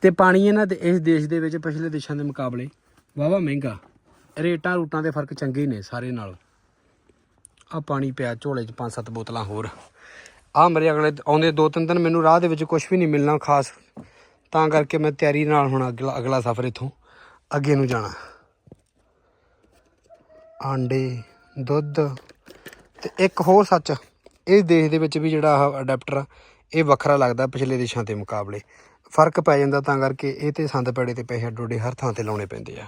ਤੇ ਪਾਣੀ ਇਹਨਾਂ ਦੇ ਇਸ ਦੇਸ਼ ਦੇ ਵਿੱਚ ਪਿਛਲੇ ਦੇਸ਼ਾਂ ਦੇ ਮੁਕਾਬਲੇ ਵਾਵਾ ਮਹਿੰਗਾ। ਰੇਟਾਂ ਰੂਟਾਂ ਦੇ ਫ਼ਰਕ ਚੰਗੇ ਹੀ ਨੇ ਸਾਰੇ ਨਾਲ। ਆ ਪਾਣੀ ਪਿਆ ਝੋਲੇ 'ਚ ਪੰਜ ਸੱਤ ਬੋਤਲਾਂ ਹੋਰ। ਆ ਮੇਰੇ ਅਗਲੇ ਆਉਂਦੇ ਦੋ ਤਿੰਨ ਦਿਨ ਮੈਨੂੰ ਰਾਹ ਦੇ ਵਿੱਚ ਕੁਝ ਵੀ ਨਹੀਂ ਮਿਲਣਾ ਖਾਸ। ਤਾਂ ਕਰਕੇ ਮੈਂ ਤਿਆਰੀ ਨਾਲ ਹੁਣ ਅਗਲਾ ਅਗਲਾ ਸਫ਼ਰ ਇੱਥੋਂ ਅੱਗੇ ਨੂੰ ਜਾਣਾ। ਆਂਡੇ, ਦੁੱਧ ਤੇ ਇੱਕ ਹੋਰ ਸੱਚ, ਇਸ ਦੇਸ਼ ਦੇ ਵਿੱਚ ਵੀ ਜਿਹੜਾ ਆਹ ਅਡਾਪਟਰ ਆ, ਇਹ ਵੱਖਰਾ ਲੱਗਦਾ ਪਿਛਲੇ ਦੇਸ਼ਾਂ ਦੇ ਮੁਕਾਬਲੇ। ਫ਼ਰਕ ਪੈ ਜਾਂਦਾ ਤਾਂ ਕਰਕੇ ਇਹ ਤੇ ਸੰਦ ਪੈੜੇ ਤੇ ਪੈਸੇ ਡੋਡੇ ਹਰ ਥਾਂ ਤੇ ਲਾਉਣੇ ਪੈਂਦੇ ਆ।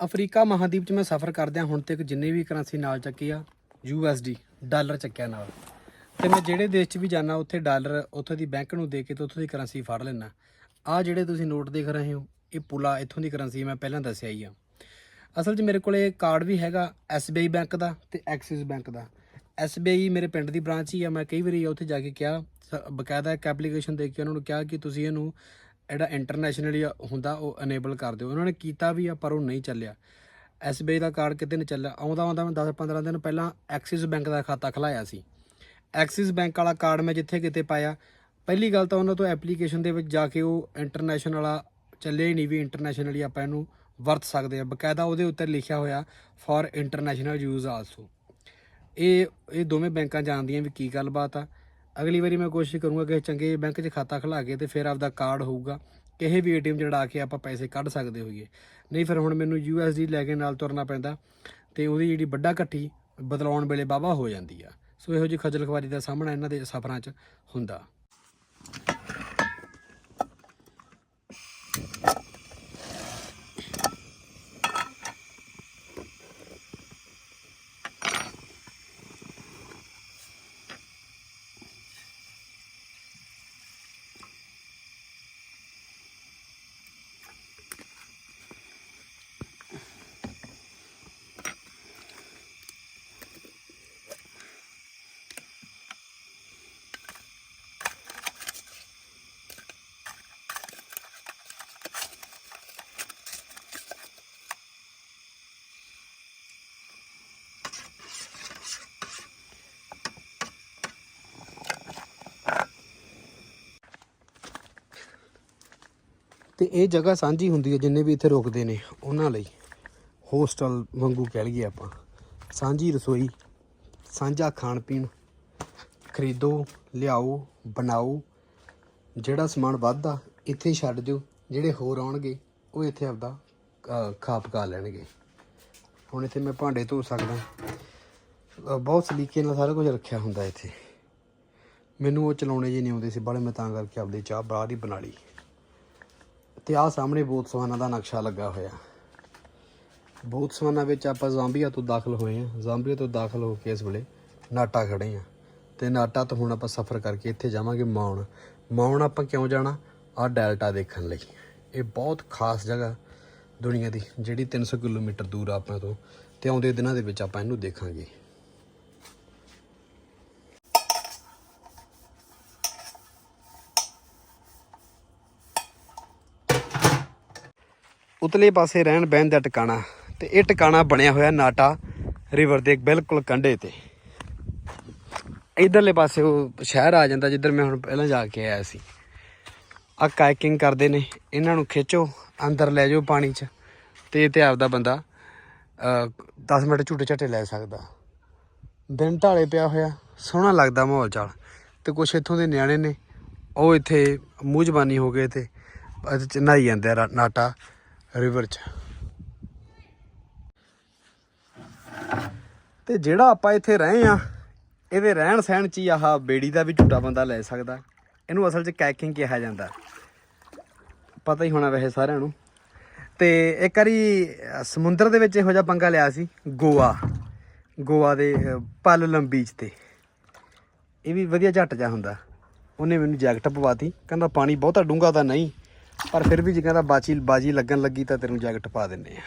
ਅਫਰੀਕਾ ਮਹਾਦੀਪ 'ਚ ਮੈਂ ਸਫ਼ਰ ਕਰਦਿਆਂ ਹੁਣ ਤੱਕ ਜਿੰਨੇ ਵੀ ਕਰੰਸੀ ਨਾਲ ਚੱਕੀ ਆ USD ਡਾਲਰ ਚੱਕਿਆ ਨਾਲ। ਤੇ ਮੈਂ ਜਿਹੜੇ ਦੇਸ਼ 'ਚ ਵੀ ਜਾਣਾ ਉੱਥੇ ਡਾਲਰ ਉੱਥੋਂ ਦੀ ਬੈਂਕ ਨੂੰ ਦੇ ਕੇ ਤੇ ਉੱਥੋਂ ਦੀ ਕਰੰਸੀ ਫੜ ਲੈਣਾ ਆ ਜਿਹੜੇ ਤੁਸੀਂ ਨੋਟ ਦੇਖ ਰਹੇ ਹੋ, ਇਹ ਪੁਲਾ ਇੱਥੋਂ ਦੀ ਕਰੰਸੀ ਮੈਂ ਪਹਿਲਾਂ ਦੱਸਿਆ ਹੀ ਆ। ਅਸਲ 'ਚ ਮੇਰੇ ਕੋਲੇ ਕਾਰਡ ਵੀ ਹੈਗਾ SBI ਬੈਂਕ ਦਾ ਤੇ ਐਕਸਿਸ ਬੈਂਕ ਦਾ। SBI ਮੇਰੇ ਪਿੰਡ ਦੀ ਬ੍ਰਾਂਚ ਹੀ ਆ, ਮੈਂ ਕਈ ਵਾਰੀ ਉੱਥੇ ਜਾ ਕੇ ਕਿਹਾ, ਸ- ਬਕਾਇਦਾ ਇੱਕ ਐਪਲੀਕੇਸ਼ਨ ਦੇ ਕੇ ਉਹਨਾਂ ਨੂੰ ਕਿਹਾ ਕਿ ਤੁਸੀਂ ਇਹਨੂੰ ਜਿਹੜਾ ਇੰਟਰਨੈਸ਼ਨਲੀ ਹੁੰਦਾ, ਉਹ ਅਨੇਬਲ ਕਰ ਦਿਓ। ਉਹਨਾਂ ਨੇ ਕੀਤਾ ਵੀ ਆ, ਪਰ ਉਹ ਨਹੀਂ ਚੱਲਿਆ। SBI ਦਾ ਕਾਰਡ ਕਿਤੇ ਨਹੀਂ ਚੱਲਿਆ। ਆਉਂਦਾ ਆਉਂਦਾ ਮੈਂ 10 15 ਦਿਨ ਪਹਿਲਾਂ ਐਕਸਿਸ ਬੈਂਕ ਦਾ ਖਾਤਾ ਖੁਲਾਇਆ ਸੀ। ਐਕਸਿਸ ਬੈਂਕ ਵਾਲਾ ਕਾਰਡ ਮੈਂ ਜਿੱਥੇ ਕਿਤੇ ਪਾਇਆ, ਪਹਿਲੀ ਗੱਲ ਤਾਂ ਉਹਨਾਂ ਤੋਂ ਐਪਲੀਕੇਸ਼ਨ ਦੇ ਵਿੱਚ ਜਾ ਕੇ ਉਹ ਇੰਟਰਨੈਸ਼ਨਲ ਵਾਲਾ ਚੱਲੇ ਹੀ ਨਹੀਂ ਵੀ ਇੰਟਰਨੈਸ਼ਨਲੀ ਆਪਾਂ ਇਹਨੂੰ ਵਰਤ ਸਕਦੇ ਆ। ਬਕਾਇਦਾ ਉਹਦੇ ਉੱਤੇ ਲਿਖਿਆ ਹੋਇਆ ਫॉर ਇੰਟਰਨੈਸ਼ਨਲ ਯੂਜ਼ ਆਲਸੋ ਇਹ ਇਹ ਦੋਵੇਂ ਬੈਂਕਾਂ ਜਾਣਦੀਆਂ ਵੀ ਕੀ ਗੱਲਬਾਤ ਆ। ਅਗਲੀ ਵਾਰੀ ਮੈਂ ਕੋਸ਼ਿਸ਼ ਕਰੂੰਗਾ ਕਿ ਚੰਗੇ ਬੈਂਕ 'ਚ ਖਾਤਾ ਖੁਲਾ ਕੇ ਤੇ ਫਿਰ ਆਪਦਾ ਕਾਰਡ ਹੋਊਗਾ। ਕਿਸੇ ਵੀ ਏਟੀਐਮ ਜੜਾ ਕੇ ਆਪਾਂ ਪੈਸੇ ਕੱਢ ਸਕਦੇ ਹੋਈਏ। ਨਹੀਂ ਫਿਰ ਹੁਣ ਮੈਨੂੰ ਯੂਐਸਡੀ ਲੈ ਕੇ ਨਾਲ ਤੁਰਨਾ ਪੈਂਦਾ ਤੇ ਉਹਦੀ ਜਿਹੜੀ ਵੱਡਾ ਘੱਟੀ ਬਦਲਾਉਣ ਵੇਲੇ ਬਾਬਾ ਹੋ ਜਾਂਦੀ ਆ। ਸੋ ਇਹੋ ਜਿਹੀ ਖੱਜਲ ਖਵਾਰੀ ਦਾ ਸਾਹਮਣਾ ਇਹਨਾਂ ਦੇ ਸਫ਼ਰਾਂ 'ਚ ਹੁੰਦਾ। ਤੇ ਇਹ ਜਗ੍ਹਾ ਸਾਂਝੀ ਹੁੰਦੀ ਹੈ ਜਿੰਨੇ ਵੀ ਇੱਥੇ ਰੁਕਦੇ ਨੇ, ਉਹਨਾਂ ਲਈ ਹੋਸਟਲ ਵਾਂਗੂ ਕਹਿ ਲਈਏ ਆਪਾਂ। ਸਾਂਝੀ ਰਸੋਈ, ਸਾਂਝਾ ਖਾਣ ਪੀਣ, ਖਰੀਦੋ, ਲਿਆਓ, ਬਣਾਓ, ਜਿਹੜਾ ਸਮਾਨ ਵੱਧਦਾ, ਇੱਥੇ ਛੱਡ ਦਿਓ, ਜਿਹੜੇ ਹੋਰ ਆਉਣਗੇ, ਉਹ ਇੱਥੇ ਆਪਦਾ ਖਾ ਪਕਾ ਲੈਣਗੇ। ਹੁਣ ਇੱਥੇ ਮੈਂ ਭਾਂਡੇ ਧੋ ਸਕਦਾ। ਬਹੁਤ ਸਲੀਕੇ ਨਾਲ ਸਾਰਾ ਕੁਝ ਰੱਖਿਆ ਹੁੰਦਾ ਇੱਥੇ। ਮੈਨੂੰ ਉਹ ਚਲਾਉਣੇ ਜੀ ਨਹੀਂ ਆਉਂਦੇ ਸੀ, ਬਾਲੇ ਮੈਂ ਤਾਂ ਕਰਕੇ ਆਪਦੀ ਚਾਹ ਬਾਹਰ ਹੀ ਬਣਾ ਲਈ। ਤੇ ਆਹ ਸਾਹਮਣੇ ਬੋਤਸਵਾਨਾ ਦਾ ਨਕਸ਼ਾ ਲੱਗਾ ਹੋਇਆ। ਬੋਤਸਵਾਨਾ ਵਿੱਚ ਆਪਾਂ ਜ਼ਾਂਬੀਆ ਤੋਂ ਦਾਖਲ ਹੋਏ ਹਾਂ। ਜ਼ਾਂਬੀਆ ਤੋਂ ਦਾਖਲ ਹੋ ਕੇ ਇਸ ਵੇਲੇ ਨਾਟਾ ਖੜੇ ਹਾਂ। ਤੇ ਨਾਟਾ ਤੋਂ ਹੁਣ ਆਪਾਂ ਸਫ਼ਰ ਕਰਕੇ ਇੱਥੇ ਜਾਵਾਂਗੇ ਮਾਉਣ ਮਾਉਣ ਆਪਾਂ ਕਿਉਂ ਜਾਣਾ? ਆਹ ਡੈਲਟਾ ਦੇਖਣ ਲਈ। ਇਹ ਬਹੁਤ ਖਾਸ ਜਗ੍ਹਾ ਦੁਨੀਆ ਦੀ, ਜਿਹੜੀ 300 ਕਿਲੋਮੀਟਰ ਦੂਰ ਆ ਆਪਾਂ ਤੋਂ। ਤੇ ਆਉਂਦੇ ਦਿਨਾਂ ਦੇ ਵਿੱਚ ਆਪਾਂ ਇਹਨੂੰ ਦੇਖਾਂਗੇ। ਉਤਲੇ ਪਾਸੇ ਰਹਿਣ ਬਹਿਣ ਦਾ ਟਿਕਾਣਾ ਤੇ ਇਹ ਟਿਕਾਣਾ ਬਣਿਆ ਹੋਇਆ ਨਾਟਾ ਰਿਵਰ ਦੇ ਬਿਲਕੁਲ ਕੰਢੇ ਤੇ। ਇਧਰਲੇ ਪਾਸੇ ਉਹ ਸ਼ਹਿਰ ਆ ਜਾਂਦਾ ਜਿੱਧਰ ਮੈਂ ਹੁਣ ਪਹਿਲਾਂ ਜਾ ਕੇ ਆਇਆ ਸੀ। ਆ ਕਾਇਕਿੰਗ ਕਰਦੇ ਨੇ, ਇਹਨਾਂ ਨੂੰ ਖਿੱਚੋ, ਅੰਦਰ ਲੈ ਜਾਓ ਪਾਣੀ 'ਚ ਤੇ ਤੇ ਆਪਦਾ ਬੰਦਾ 10 ਮਿੰਟ ਝੂਟੇ ਝਾਟੇ ਲੈ ਸਕਦਾ। ਦਿਨ ਢਾਲੇ ਪਿਆ ਹੋਇਆ, ਸੋਹਣਾ ਲੱਗਦਾ ਮਾਹੌਲ ਚਾਲ। ਤੇ ਕੁਛ ਇੱਥੋਂ ਦੇ ਨਿਆਣੇ ਨੇ, ਉਹ ਇੱਥੇ ਮੂੰਹ ਜ਼ਬਾਨੀ ਹੋ ਗਏ ਤੇ ਇਹਦੇ ਚ ਨਹਾਈ ਜਾਂਦੇ ਆ ਨਾਟਾ। ਰਿਵਰ 'ਚ। ਤੇ ਜਿਹੜਾ ਆਪਾਂ ਇੱਥੇ ਰਹੇ ਆ ਇਹਦੇ ਰਹਿਣ ਸਹਿਣ 'ਚ ਹੀ ਆਹ ਬੇੜੀ ਦਾ ਵੀ ਝੂਟਾ ਬੰਦਾ ਲੈ ਸਕਦਾ। ਇਹਨੂੰ ਅਸਲ 'ਚ ਕੈਕਿੰਗ ਕਿਹਾ ਜਾਂਦਾ। ਪਤਾ ਹੀ ਹੋਣਾ ਵੈਸੇ ਸਾਰਿਆਂ ਨੂੰ। ਤੇ ਇੱਕ ਵਾਰੀ ਸਮੁੰਦਰ ਦੇ ਵਿੱਚ ਇਹੋ ਜਿਹਾ ਪੰਗਾ ਲਿਆ ਸੀ ਗੋਆ। ਗੋਆ ਦੇ ਅ, ਬੀਚ ਤੇ। ਇਹ ਵੀ ਵਧੀਆ ਝੱਟ ਜਾ ਹੁੰਦਾ। ਉਹਨੇ ਮੈਨੂੰ ਜੈਕਟ ਪਵਾਤੀ ਕਹਿੰਦਾ ਪਾਣੀ ਬਹੁਤਾ ਡੂੰਘਾ ਤਾਂ ਨਹੀਂ। ਪਰ ਫਿਰ ਵੀ ਜੇ ਕਹਿੰਦਾ ਬਾਜੀ ਬਾਜੀ ਲੱਗਣ ਲੱਗੀ ਤਾਂ ਤੈਨੂੰ ਜੈਕਟ ਪਾ ਦਿੰਨੇ ਆ।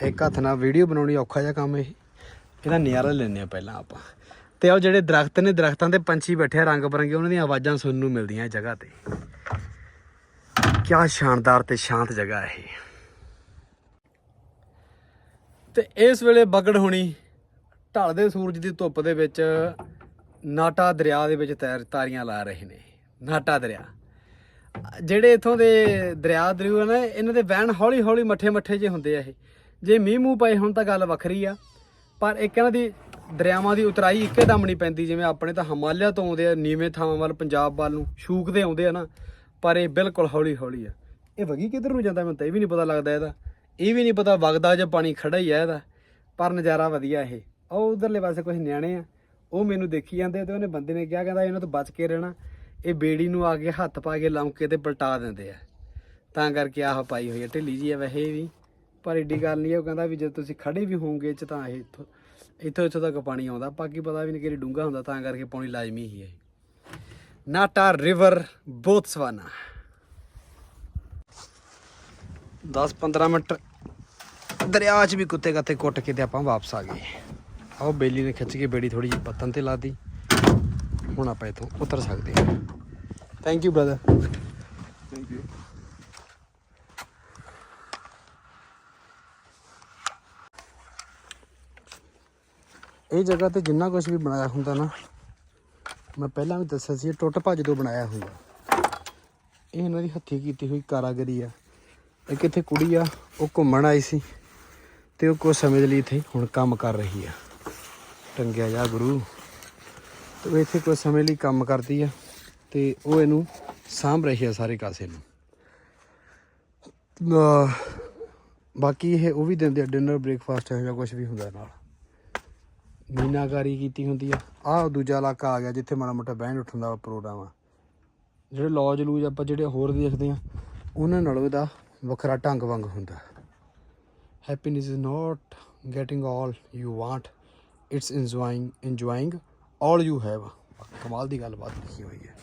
ਇੱਕ ਹੱਥ ਨਾਲ ਵੀਡੀਓ ਬਣਾਉਣੀ ਔਖਾ ਜਿਹਾ ਕੰਮ ਇਹ। ਇਹਦਾ ਨਜ਼ਾਰਾ ਲੈਣੇ ਆ ਪਹਿਲਾਂ ਆਪਾਂ। ਤੇ ਉਹ ਜਿਹੜੇ ਦਰਖਤ ਨੇ, ਦਰਖਤਾਂ ਤੇ ਪੰਛੀ ਬੈਠੇ ਰੰਗ ਬਰੰਗੇ, ਉਹਨਾਂ ਦੀਆਂ ਆਵਾਜ਼ਾਂ ਸੁਣਨ ਨੂੰ ਮਿਲਦੀਆਂ ਇਹ ਜਗ੍ਹਾ ਤੇ। ਕਿਆ ਸ਼ਾਨਦਾਰ ਤੇ ਸ਼ਾਂਤ ਜਗ੍ਹਾ ਇਹ। ਤੇ ਇਸ ਵੇਲੇ ਬਗੜ ਹੋਣੀ ਢਲਦੇ ਸੂਰਜ ਦੀ ਧੁੱਪ ਦੇ ਵਿੱਚ ਨਾਟਾ ਦਰਿਆ ਦੇ ਵਿੱਚ ਤੈਰ ਤਾਰੀਆਂ ਲਾ ਰਹੇ ਨੇ। ਨਾਟਾ ਦਰਿਆ। ਜਿਹੜੇ ਇਥੋਂ ਦੇ ਦਰਿਆ ਦਰਿਆ ਨੇ, ਇਹਨਾਂ ਦੇ ਵਹਿਣ ਹੌਲੀ ਹੌਲੀ ਮੱਠੇ ਮੱਠੇ ਜੇ ਹੁੰਦੇ ਆ ਇਹ। ਜੇ ਮੀਂਹ ਮੂੰਹ ਪਏ ਹੁਣ ਤਾਂ ਗੱਲ ਵੱਖਰੀ ਆ। ਪਰ ਇੱਕ ਇਹਨਾਂ ਦੀ ਦਰਿਆਵਾਂ ਦੀ ਉਤਰਾਈ ਇੱਕੇ ਦਮ ਨਹੀਂ ਪੈਂਦੀ, ਜਿਵੇਂ ਆਪਣੇ ਤਾਂ ਹਿਮਾਲਿਆ ਤੋਂ ਆਉਂਦੇ ਆ, ਨੀਵੇਂ ਥਾਵਾਂ ਵੱਲ, ਪੰਜਾਬ ਵੱਲ ਨੂੰ ਛੂਕਦੇ ਆਉਂਦੇ ਆ ਨਾ, ਪਰ ਇਹ ਬਿਲਕੁਲ ਹੌਲੀ ਹੌਲੀ ਆ। ਇਹ ਵਗੀ ਕਿੱਧਰ ਨੂੰ ਜਾਂਦਾ ਮੈਨੂੰ ਤਾਂ ਇਹ ਵੀ ਨਹੀਂ ਪਤਾ ਲੱਗਦਾ ਇਹਦਾ। ਇਹ ਵੀ ਨਹੀਂ ਪਤਾ ਵਗਦਾ ਜਾਂ ਪਾਣੀ ਖੜਾ ਹੀ ਆ ਇਹਦਾ, ਪਰ ਨਜ਼ਾਰਾ ਵਧੀਆ ਇਹ। ਉਹ ਉਧਰਲੇ ਪਾਸੇ ਕੁਝ ਨਿਆਣੇ ਆ, ਉਹ ਮੈਨੂੰ ਦੇਖੀ ਜਾਂਦੇ ਤੇ ਉਹਨੇ ਬੰਦੇ ਨੇ ਕਿਹਾ, ਕਹਿੰਦਾ ਇਹਨਾਂ ਤੋਂ ਬਚ ਕੇ ਰਹਿਣਾ। ਇਹ ਬੇੜੀ ਨੂੰ ਆ ਕੇ ਹੱਥ ਪਾ ਕੇ ਲੰਮਕੇ ਤੇ ਪਲਟਾ ਦਿੰਦੇ ਆ। ਤਾਂ ਕਰਕੇ ਆਹ ਪਾਈ ਹੋਈ ਹੈ ਢਿੱਲੀ ਜੀ ਆ ਵੈਸੇ ਵੀ। ਪਰ ਏਡੀ ਗੱਲ ਨਹੀਂ ਉਹ ਕਹਿੰਦਾ ਵੀ ਜੇ ਤੁਸੀਂ ਖੜੇ ਵੀ ਹੋਵੋਗੇ ਚ ਤਾਂ ਇਹ ਇੱਥੋਂ ਇੱਥੋਂ ਇੱਥੋਂ ਤੱਕ ਪਾਣੀ ਆਉਂਦਾ। ਬਾਕੀ ਪਤਾ ਵੀ ਨਹੀਂ ਕਿਹੜੀ ਡੂੰਘਾ ਹੁੰਦਾ, ਤਾਂ ਕਰਕੇ ਪਾਣੀ ਲਾਜ਼ਮੀ ਹੀ ਹੈ ਨਾਟਾ ਰਿਵਰ, ਬੋਤਸਵਾਨਾ। 10-15 ਮਿੰਟ। ਦਰਿਆ 'ਚ ਵੀ ਕੁੱਤੇ ਕੱਤੇ ਕੁੱਟ ਕੇ ਤੇ ਆਪਾਂ ਵਾਪਸ ਆ ਗਏ। ਆਓ ਬੇਲੀ ਨੇ ਖਿੱਚ ਕੇ ਬੇੜੀ ਥੋੜੀ ਜਿਹੀ ਪੱਤਨ ਤੇ ਲਾਤੀ ਹੁਣ ਆਪਾਂ ਇੱਥੋਂ ਉਤਰ ਸਕਦੇ ਹਾਂ। Thank you brother Thank you. ਇਹ ਜਗ੍ਹਾ ਤੇ ਜਿੰਨਾ ਕੁਝ ਵੀ ਬਣਾਇਆ ਹੁੰਦਾ ਨਾ ਮੈਂ ਪਹਿਲਾਂ ਵੀ ਦੱਸਿਆ ਸੀ ਟੁੱਟ ਭੱਜ ਤੋਂ ਬਣਾਇਆ ਹੁੰਦਾ। ਇਹ ਇਹਨਾਂ ਦੀ ਹੱਥੀਂ ਕੀਤੀ ਹੋਈ ਕਾਰਾਗਰੀ ਆ। ਇੱਕ ਇੱਥੇ ਕੁੜੀ ਆ ਉਹ ਘੁੰਮਣ ਆਈ ਸੀ ਤੇ ਉਹ ਕੁਝ ਸਮੇਂ ਲਈ ਇੱਥੇ ਹੁਣ ਕੰਮ ਕਰ ਰਹੀ ਆ। ਟੰਗਿਆ ਜਾ ਗੁਰੂ। ਤੇ ਉਹ ਇੱਥੇ ਕੁਝ ਸਮੇਂ ਲਈ ਕੰਮ ਕਰਦੀ ਆ ਤੇ ਉਹ ਇਹਨੂੰ ਸਾਂਭ ਰਹੀ ਆ ਸਾਰੇ ਕਾਸੇ ਨੂੰ। ਬਾਕੀ ਇਹ ਉਹ ਵੀ ਦਿੰਦੇ ਆ ਡਿਨਰ ਬ੍ਰੇਕਫਾਸਟ ਜਾਂ ਜਿਹਾ ਕੁਝ ਵੀ ਹੁੰਦਾ ਨਾਲ। ਮੀਨਾਕਾਰੀ ਕੀਤੀ ਹੁੰਦੀ ਆ। ਆਹ ਦੂਜਾ ਇਲਾਕਾ ਆ ਗਿਆ ਜਿੱਥੇ ਮਾੜਾ ਮੋਟਾ ਬਹਿਣ ਉੱਠਣ ਦਾ ਪ੍ਰੋਗਰਾਮ ਆ। ਜਿਹੜੇ ਲੌਜ ਲੂਜ ਆਪਾਂ ਜਿਹੜੇ ਹੋਰ ਦੇਖਦੇ ਆ, ਉਹਨਾਂ ਨਾਲੋਂ ਇਹਦਾ ਵੱਖਰਾ ਢੰਗ ਵੰਗ ਹੁੰਦਾ। Happiness is not getting all you want it's enjoying enjoying all you have ਕਮਾਲ ਦੀ ਗੱਲ ਬਾਤ ਲਿਖੀ ਹੋਈ ਹੈ।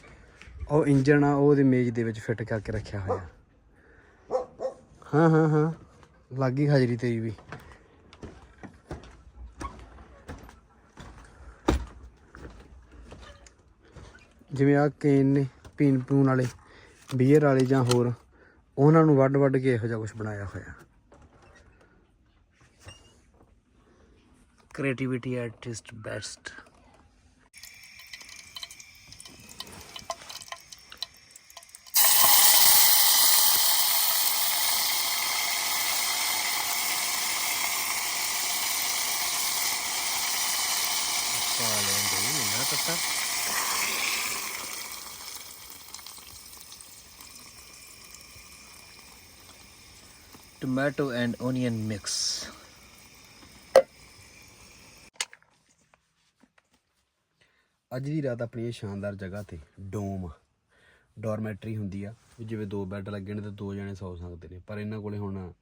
ਉਹ ਇੰਜਣ ਆ ਉਹ ਉਹਦੇ ਮੇਜ਼ ਦੇ ਵਿੱਚ ਫਿੱਟ ਕਰਕੇ ਰੱਖਿਆ ਹੋਇਆ। ਹਾਂ ਹਾਂ ਹਾਂ। ਲੱਗੀ ਹਾਜ਼ਰੀ ਤੇਰੀ ਵੀ। ਜਿਵੇਂ ਆ ਕੇਨ ਨੇ ਪੀਣ ਪੂਣ ਵਾਲੇ ਬੀਅਰ ਵਾਲੇ ਜਾਂ ਹੋਰ ਉਹਨਾਂ ਨੂੰ ਵੱਡ ਵੱਡ ਕੇ ਇਹੋ ਜਿਹਾ ਕੁਝ ਬਣਾਇਆ ਹੋਇਆ। Creativity artist best tomato and onion mix. ਅੱਜ ਦੀ ਰਾਤ ਆਪਣੀ ਇਹ ਸ਼ਾਨਦਾਰ ਜਗ੍ਹਾ ਤੇ ਡੋਮ ਡੋਰਮੈਟਰੀ ਹੁੰਦੀ ਆ, ਵੀ ਜਿਵੇਂ ਦੋ ਬੈੱਡ ਲੱਗੇ ਨੇ ਤੇ ਦੋ ਜਣੇ ਸੌ ਸਕਦੇ ਨੇ। ਪਰ ਇਹਨਾਂ ਕੋਲੇ ਹੁਣ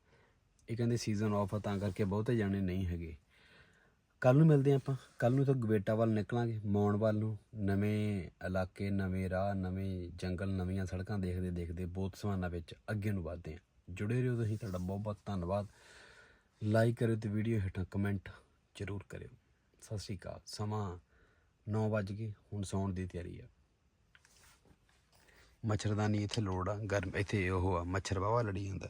ਇਹ ਕਹਿੰਦੇ ਸੀਜ਼ਨ ਆਫ ਆ, ਤਾਂ ਕਰਕੇ ਬਹੁਤੇ ਜਾਣੇ ਨਹੀਂ ਹੈਗੇ। ਕੱਲ ਨੂੰ ਮਿਲਦੇ ਆਪਾਂ। ਕੱਲ ਨੂੰ ਤਾਂ ਗਵੇਟਾ ਵੱਲ ਨਿਕਲਾਂਗੇ, ਮੌਣ ਵੱਲ ਨੂੰ। ਨਵੇਂ ਇਲਾਕੇ, ਨਵੇਂ ਰਾਹ, ਨਵੇਂ ਜੰਗਲ, ਨਵੀਆਂ ਸੜਕਾਂ ਦੇਖਦੇ ਦੇਖਦੇ ਬੋਤਸਵਾਨਾ ਵਿੱਚ ਅੱਗੇ ਨੂੰ ਵਧਦੇ ਹਾਂ। ਜੁੜੇ ਰਹੋ ਤੁਸੀਂ ਤੁਹਾਡਾ ਬਹੁਤ ਬਹੁਤ ਧੰਨਵਾਦ। ਲਾਈਕ ਕਰਿਓ ਤੇ ਵੀਡੀਓ ਹੇਠਾਂ ਕਮੈਂਟ ਜ਼ਰੂਰ ਕਰਿਓ। ਸਤਿ ਸ਼੍ਰੀ ਅਕਾਲ। ਸਮਾਂ 9 ਵੱਜ ਗਏ, ਹੁਣ ਸੌਣ ਦੀ ਤਿਆਰੀ ਆ। ਮੱਛਰਦਾਨੀ ਇੱਥੇ ਲੋੜ ਆ, ਗਰਮ ਇੱਥੇ ਉਹ ਆ, ਮੱਛਰ ਵਾਵਾ ਲੜੀ ਜਾਂਦਾ।